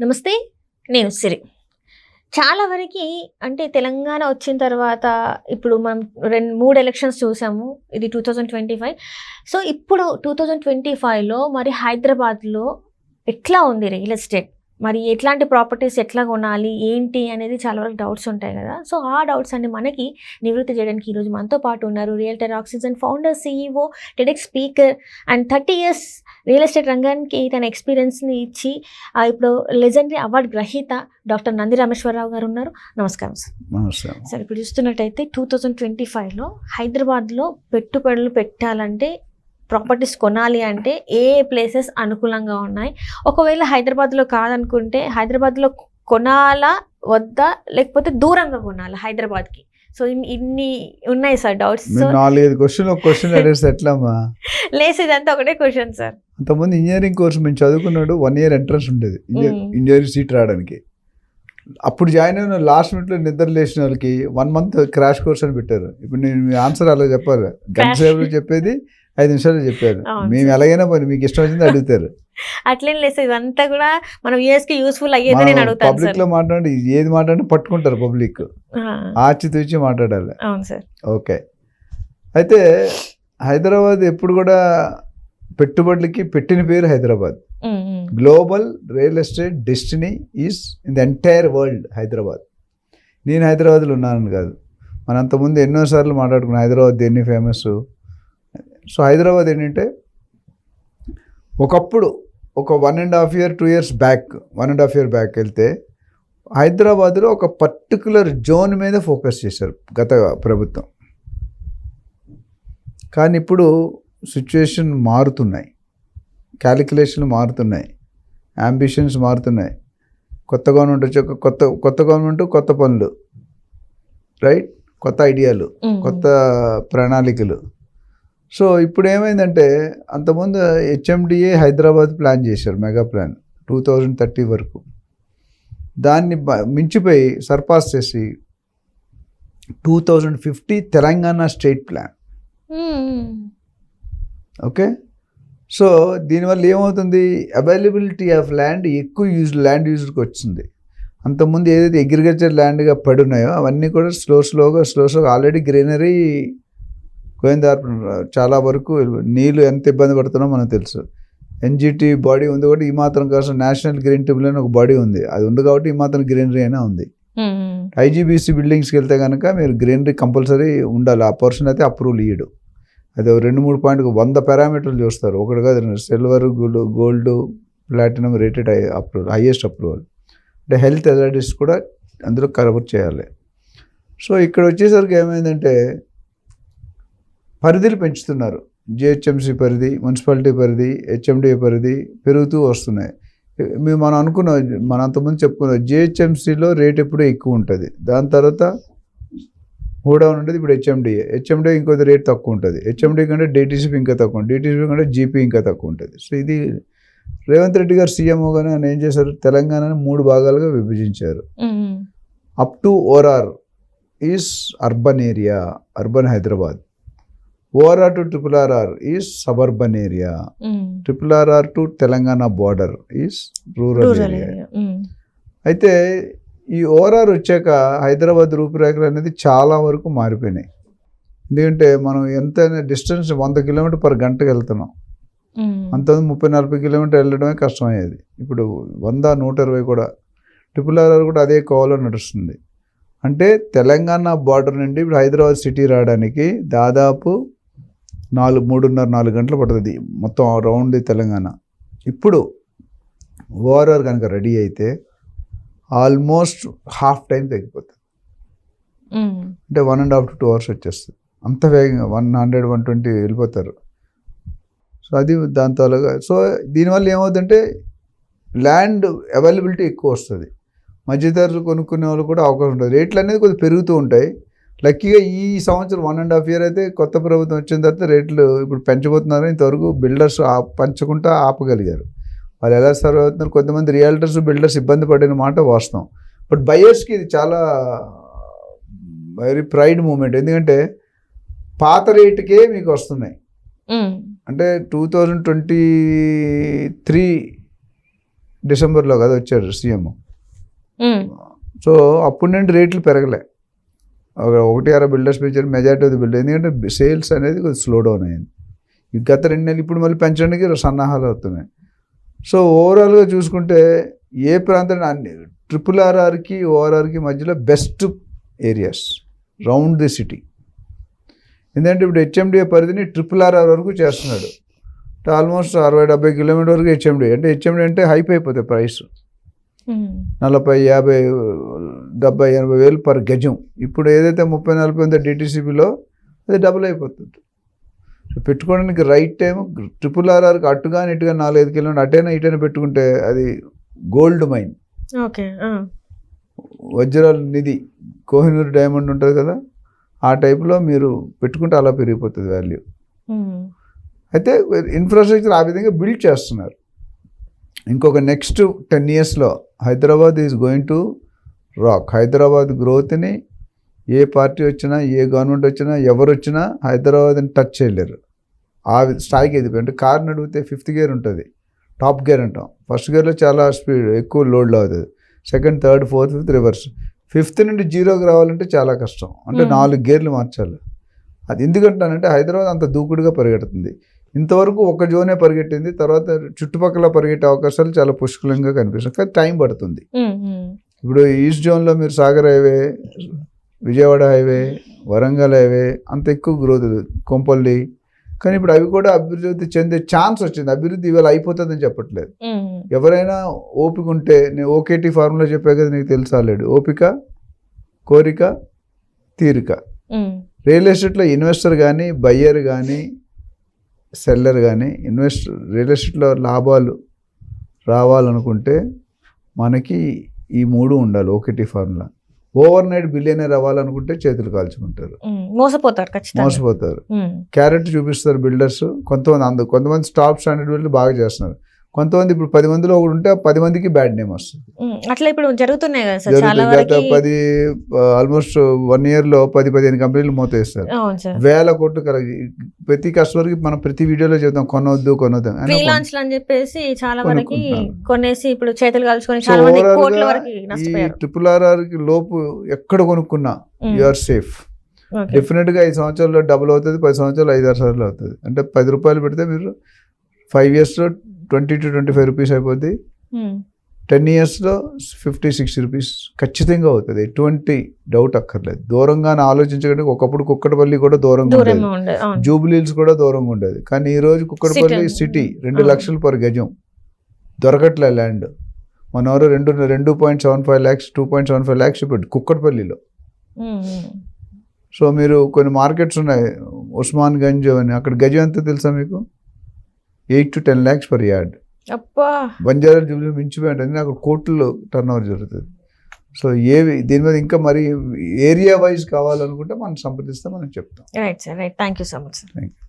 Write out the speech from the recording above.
నమస్తే నేను సిరి. చాలా వరకు అంటే తెలంగాణ వచ్చిన తర్వాత ఇప్పుడు మనం రెండు మూడు ఎలక్షన్స్ చూసాము. ఇది two thousand twenty five so ఇప్పుడు టూ థౌజండ్ ట్వంటీ ఫైవ్లో మరి హైదరాబాద్లో ఎట్లా ఉంది రియల్ ఎస్టేట్ మరి ఎట్లాంటి ప్రాపర్టీస్ ఎట్లా కొనాలి ఏంటి అనేది చాలా వరకు డౌట్స్ ఉంటాయి కదా. సో ఆ డౌట్స్ అన్ని మనకి నివృత్తి చేయడానికి ఈరోజు మనతో పాటు ఉన్నారు realtor oxygen founder CEO TEDx speaker and thirty years real estate రంగానికి తన ఎక్స్పీరియన్స్ని ఇచ్చి ఇప్పుడు లెజెండరీ అవార్డు గ్రహీత డాక్టర్ నంది రామేశ్వరరావు గారు ఉన్నారు. నమస్కారం సార్. నమస్కారం. సార్ ఇప్పుడు చూస్తున్నట్టయితే టూ థౌజండ్ ట్వంటీ ఫైవ్లో హైదరాబాద్లో పెట్టుబడులు పెట్టాలంటే ప్రాపర్టీస్ కొనాలి అంటే ఏ ప్లేసెస్ అనుకూలంగా ఉన్నాయి? ఒకవేళ హైదరాబాద్లో కాదనుకుంటే హైదరాబాద్లో కొనాలా? వద్దా? లేకపోతే దూరంగా కొనాలా హైదరాబాద్కి? సో ఇన్- ఇన్ని ఉన్నాయి సార్ డౌట్స్. నాలుగైదు క్వశ్చన్ ఒక క్వశ్చన్ అడిగేస్తే ఎట్లమ్మా? లేస్ ఇదంతా ఒకటే క్వశ్చన్ సార్. అంతకుముందు ఇంజనీరింగ్ కోర్స్ మేము చదువుకున్నాడు వన్ ఇయర్ ఎంట్రన్స్ ఉండేది. ఇంజనీరింగ్ సీట్ రావడానికి. అప్పుడు జాయిన్ అయిన లాస్ట్ మినిట్లో నిద్ర లేచిన వాళ్ళకి వన్ మంత్ క్రాష్ కోర్స్ అని పెట్టారు. ఇప్పుడు నేను మీ ఆన్సర్ అలా చెప్పారు గంట. సేపు చెప్పేది ఐదు నిమిషాలు చెప్పారు. మేము. ఎలాగైనా పని మీకు ఇష్టం వచ్చింది అడుగుతారు. అట్లేం లేదు సార్ ఇదంతా కూడా మన వ్యూయర్స్కి యూస్ఫుల్ అయ్యేది నేను అడుగుతాను పబ్లిక్లో మాట్లాడి ఏది మాట్లాడినా పట్టుకుంటారు పబ్లిక్. ఆ, ఆచి తూచి మాట్లాడాలి. అవును సార్. ఓకే. అయితే హైదరాబాద్ ఎప్పుడు కూడా పెట్టుబడులకి పెట్టిన పేరు Hyderabad. Global real estate destiny is in the entire world Hyderabad. నేను హైదరాబాద్లో ఉన్నాను కాదు. మన అంతకుముందు ఎన్నోసార్లు మాట్లాడుకున్నాం హైదరాబాద్ దేన్ని ఫేమస్ సో హైదరాబాద్ ఏంటంటే ఒకప్పుడు ఒక one and half year two years back one and half year back వెళ్తే హైదరాబాద్లో ఒక పర్టికులర్ జోన్ మీద ఫోకస్ చేశారు గత ప్రభుత్వం. కానీ ఇప్పుడు సిచ్యువేషన్ మారుతున్నాయి. క్యాలిక్యులేషన్లు మారుతున్నాయి. అంబిషన్స్ మారుతున్నాయి. కొత్త గవర్నమెంట్ వచ్చాక కొత్త కొత్త గవర్నమెంట్ కొత్త పనులు. రైట్ కొత్త ఐడియాలు కొత్త ప్రణాళికలు. సో ఇప్పుడు ఏమైందంటే అంతకుముందు హెచ్ఎండిఏ హైదరాబాద్ ప్లాన్ చేశారు mega plan two thousand thirty వరకు. దాన్ని మించిపోయి సర్పాస్ చేసి two thousand fifty Telangana state plan. Okay? So దీనివల్ల ఏమవుతుంది? అవైలబిలిటీ ఆఫ్ ల్యాండ్ ఎక్కువ యూజ్ ల్యాండ్ యూజ్కి వచ్చింది. అంతకుముందు ఏదైతే అగ్రికల్చర్ ల్యాండ్గా పడి ఉన్నాయో అవన్నీ కూడా స్లో స్లోగా స్లో స్లోగా ఆల్రెడీ గ్రీనరీ గోవిందార్ చాలా వరకు నీళ్ళు ఎంత ఇబ్బంది పడుతున్నా మనకు తెలుసు. ఎన్జిటి బాడీ ఉంది కాబట్టి ఈ మాత్రం కోసం నేషనల్ గ్రీన్ ట్రిబ్యునల్ అని ఒక బాడీ ఉంది. అది ఉంది కాబట్టి ఈ మాత్రం గ్రీనరీ అయినా ఉంది. ఐజీబీసీ బిల్డింగ్స్కి వెళ్తే కనుక మీరు గ్రీనరీ కంపల్సరీ ఉండాలి. ఆ పర్సన్ అయితే అప్రూవల్ ఇయ్యడు. అది రెండు మూడు పాయింట్ వంద పారామీటర్లు చూస్తారు. ఒకటి కాదు silver gold gold platinum rated approval highest approval అంటే హెల్త్ అథారిటీస్ కూడా అందులో కవర్ చేయాలి. సో ఇక్కడ వచ్చేసరికి ఏమైందంటే పరిధిలు పెంచుతున్నారు. జిహెచ్ఎంసీ పరిధి మున్సిపాలిటీ పరిధి హెచ్ఎండి పరిధి పెరుగుతూ వస్తున్నాయి. మేము మనం అనుకున్నాం మనం అంతకుముందు చెప్పుకున్నాం జిహెచ్ఎంసీలో రేట్ ఎప్పుడూ ఎక్కువ ఉంటుంది. దాని తర్వాత హూడౌన్ ఉంటుంది ఇప్పుడు హెచ్ఎండిఏ. హెచ్ఎండిఏ ఇంకొద్ది రేట్ తక్కువ ఉంటుంది. హెచ్ఎండి కంటే డిటీసీపీ ఇంకా తక్కువ ఉంటుంది. డిటీసీపీ కంటే జీపీ ఇంకా తక్కువ ఉంటుంది. సో ఇది రేవంత్ రెడ్డి గారు సీఎంఓగానే ఆయన ఏం చేశారు? తెలంగాణను మూడు భాగాలుగా విభజించారు. Up to ORR is urban area urban Hyderabad. ORR to triple RR is suburban area. Triple RR to Telangana border is rural area. అయితే ఈ ఓఆర్ఆర్ వచ్చాక హైదరాబాద్ రూపురేఖలు అనేది చాలా వరకు మారిపోయినాయి. ఎందుకంటే మనం ఎంత డిస్టెన్స్ వంద కిలోమీటర్ పర్ గంటకు వెళ్తున్నాం. అంతకుముందు ముప్పై నలభై కిలోమీటర్ వెళ్ళడమే కష్టమయ్యేది. ఇప్పుడు వంద నూట ఇరవై కూడా ట్రిపుల్ ఆర్ఆర్ కూడా అదే కోవలో నడుస్తుంది. అంటే తెలంగాణ బార్డర్ నుండి ఇప్పుడు హైదరాబాద్ సిటీ రావడానికి దాదాపు నాలుగు మూడున్నర నాలుగు గంటలు పడుతుంది. మొత్తం రౌండ్ తెలంగాణ. ఇప్పుడు ఓఆర్ఆర్ కనుక రెడీ అయితే ఆల్మోస్ట్ హాఫ్ టైం తగ్గిపోతుంది. అంటే one and half to two hours వచ్చేస్తుంది. అంత వేగంగా వన్ హండ్రెడ్ వన్ ట్వంటీ వెళ్ళిపోతారు. సో అది దాంతో అలాగా సో దీనివల్ల ఏమవుతుందంటే ల్యాండ్ అవైలబిలిటీ ఎక్కువ వస్తుంది. మధ్యతరగతి కొనుక్కునే వాళ్ళు కూడా అవకాశం ఉంటుంది. రేట్లు అనేది కొద్దిగా పెరుగుతూ ఉంటాయి. లక్కీగా ఈ సంవత్సరం వన్ అండ్ హాఫ్ ఇయర్ అయితే కొత్త ప్రభుత్వం వచ్చిన తర్వాత రేట్లు ఇప్పుడు పెంచబోతున్నారు. ఇంతవరకు బిల్డర్స్ పంచకుండా ఆపగలిగారు. వాళ్ళు ఎలా సర్వ్ అవుతున్నారు కొంతమంది రియాల్టర్స్ బిల్డర్స్ ఇబ్బంది పడిన మాట వాస్తవం. బట్ బయర్స్కి ఇది చాలా వెరీ ప్రైడ్ మూమెంట్ ఎందుకంటే పాత రేటుకే మీకు వస్తున్నాయి. అంటే టూ థౌజండ్ ట్వంటీ త్రీ డిసెంబర్లో కదా వచ్చారు సీఎం. సో అప్పటి నుండి రేట్లు పెరగలే. ఒకటి అర బిల్డర్స్ పెంచారు మెజారిటీ ఆఫ్ ది బిల్డర్ ఎందుకంటే సేల్స్ అనేది కొద్దిగా స్లో డౌన్ అయింది. ఈ గత రెండు నెలలు ఇప్పుడు మళ్ళీ పెంచడానికి సన్నాహాలు అవుతున్నాయి. సో ఓవరాల్గా చూసుకుంటే ఏ ప్రాంతాన్ని అన్ని ట్రిపుల్ ఆర్ఆర్కి ఓఆర్ఆర్కి మధ్యలో best areas round the city ఎందుకంటే ఇప్పుడు హెచ్ఎండిఏ పరిధిని ట్రిపుల్ ఆర్ఆర్ వరకు చేస్తున్నాడు. ఆల్మోస్ట్ అరవై డెబ్బై కిలోమీటర్ వరకు హెచ్ఎండి అంటే హెచ్ఎండి అంటే హైప్ అయిపోతాయి ప్రైస్ నలభై యాభై డెబ్బై ఎనభై వేలు పర్ గజం. ఇప్పుడు ఏదైతే ముప్పై నలభై ఉందో డిటీసీబీలో అది డబుల్ అయిపోతుంది. పెట్టుకోవడానికి రైట్ టైం ట్రిపుల్ ఆర్ఆర్కి అటుగా ఇటుగా నాలుగైదు కిలోమీటర్ అటైనా ఇటైనా పెట్టుకుంటే అది గోల్డ్ మైన్ ఓకే వజ్రాల నిధి కోహినూర్ డైమండ్ ఉంటుంది కదా ఆ టైప్లో మీరు పెట్టుకుంటే అలా పెరిగిపోతుంది వాల్యూ అయితే ఇన్ఫ్రాస్ట్రక్చర్ ఆ విధంగా బిల్డ్ చేస్తున్నారు. ఇంకొక నెక్స్ట్ టెన్ ఇయర్స్లో Hyderabad is going to rock Hyderabad గ్రోత్ని ఏ పార్టీ వచ్చినా ఏ గవర్నమెంట్ వచ్చినా ఎవరు వచ్చినా హైదరాబాద్ని టచ్ చేయలేరు. ఆ స్థాయికి ఎదిపోయి అంటే కార్ నడిపితే ఫిఫ్త్ గేర్ ఉంటుంది. టాప్ గేర్ అంటాం. ఫస్ట్ గేర్లో చాలా స్పీడ్ ఎక్కువ లోడ్లో అవుతుంది. Second third fourth fifth reverse fifth నుండి జీరోకి రావాలంటే చాలా కష్టం. అంటే Hmm. నాలుగు గేర్లు మార్చాలి. అది ఎందుకంటానంటే హైదరాబాద్ అంత దూకుడుగా పరిగెడుతుంది. ఇంతవరకు ఒక జోనే పరిగెట్టింది తర్వాత చుట్టుపక్కల పరిగెట్టే అవకాశాలు చాలా పుష్కలంగా కనిపిస్తాయి కానీ టైం పడుతుంది. ఇప్పుడు ఈస్ట్ జోన్లో మీరు Sagar highway Vijayawada highway Warangal highway అంత ఎక్కువ గ్రోత్ కొంపల్లి. కానీ ఇప్పుడు అవి కూడా అభివృద్ధి చెందే ఛాన్స్ వచ్చింది. అభివృద్ధి ఇవాళ అయిపోతుందని చెప్పట్లేదు. ఎవరైనా ఓపిక ఉంటే నేను ఓకేటీ ఫార్ములా చెప్పా కదా నీకు తెలుసా లేడు. ఓపిక కోరిక తీరిక. రియల్ ఎస్టేట్లో ఇన్వెస్టర్ కానీ బయ్యర్ కానీ సెల్లర్ కానీ ఇన్వెస్ట్ రియల్ ఎస్టేట్లో లాభాలు రావాలనుకుంటే మనకి ఈ మూడు ఉండాలి ఒకటి ఫార్ములా. ఓవర్ నైట్ బిలియనర్ అవ్వాలనుకుంటే చేతులు కాల్చుకుంటారు. మోసపోతారు ఖచ్చితంగా. మోసపోతారు. క్యారెట్ చూపిస్తారు బిల్డర్స్ కొంతమంది అందు కొంతమంది స్టాప్ స్టాండర్డ్ బిల్డర్ బాగా చేస్తున్నారు. కొంతమంది ఇప్పుడు పది మందిలో ఒకటి ఉంటే పది మందికి బ్యాడ్ నేమ్ వస్తుంది. అట్లా ఇప్పుడు జరుగుతున్నాయి కదా సార్ చాలా జరుగుతుంది. గత పది ఆల్మోస్ట్ వన్ ఇయర్లో పది పదిహేను కంపెనీలు మూతేస్తారు అవును సార్. వేల కోట్లు కలిగి ప్రతి కస్టమర్కి మనం ప్రతి వీడియోలో చెప్తాం కొనవద్దు కొనవద్దు అని చెప్పేసి చాలా వరకు. కొనేసి ఇప్పుడు చేతులు కలుసుకొని చాలా మంది overall కోట్ల గా వరకు నష్టపోయారు. ట్రిపుల్ ఆర్ఆర్కి లోపు ఎక్కడ కొనుక్కున్నా యు ఆర్ సేఫ్ ఓకే. డెఫినెట్గా ఐదు సంవత్సరాల్లో డబుల్ అవుతుంది పది సంవత్సరాలు ఐదు ఆరు సార్లు అవుతుంది. అంటే పది రూపాయలు పెడితే మీరు ఫైవ్ ఇయర్స్లో twenty to twenty five rupees అయిపోద్ది. ఉమ్, టెన్ ఇయర్స్లో ఫిఫ్టీ సిక్స్టీ రూపీస్ ఖచ్చితంగా అవుతుంది. ఎటువంటి డౌట్ అక్కర్లేదు. దూరంగానే ఆలోచించకండి. ఒకప్పుడు కుక్కటపల్లి కూడా దూరంగా ఉండేది. జూబ్లీల్స్ కూడా దూరంగా ఉండేది. కానీ ఈ రోజు కుక్కడపల్లి City. సిటీ రెండు. లక్షలు పర్ గజం. దొరకట్లే ల్యాండ్. మన ఎవరు రెండు రెండు point seven five lakhs two point seven five lakhs ఇప్పుడు కుక్కడపల్లిలో. ఉమ్, ఉమ్. సో మీరు కొన్ని మార్కెట్స్ ఉన్నాయి. ఉస్మాన్ గంజ్ అని. అక్కడ గజం ఎంత తెలుసా మీకు? Eight to ten lakhs per yard Banjara Jubilee మించిపోయి ఉంటుంది అక్కడ కోట్లు టర్న్ ఓవర్ జరుగుతుంది. సో ఏవి దీని మీద ఇంకా మరి ఏరియా వైజ్ కావాలనుకుంటే మనం సంప్రదిస్తే మనం చెప్తాం. Right sir right thank you so much sir thank you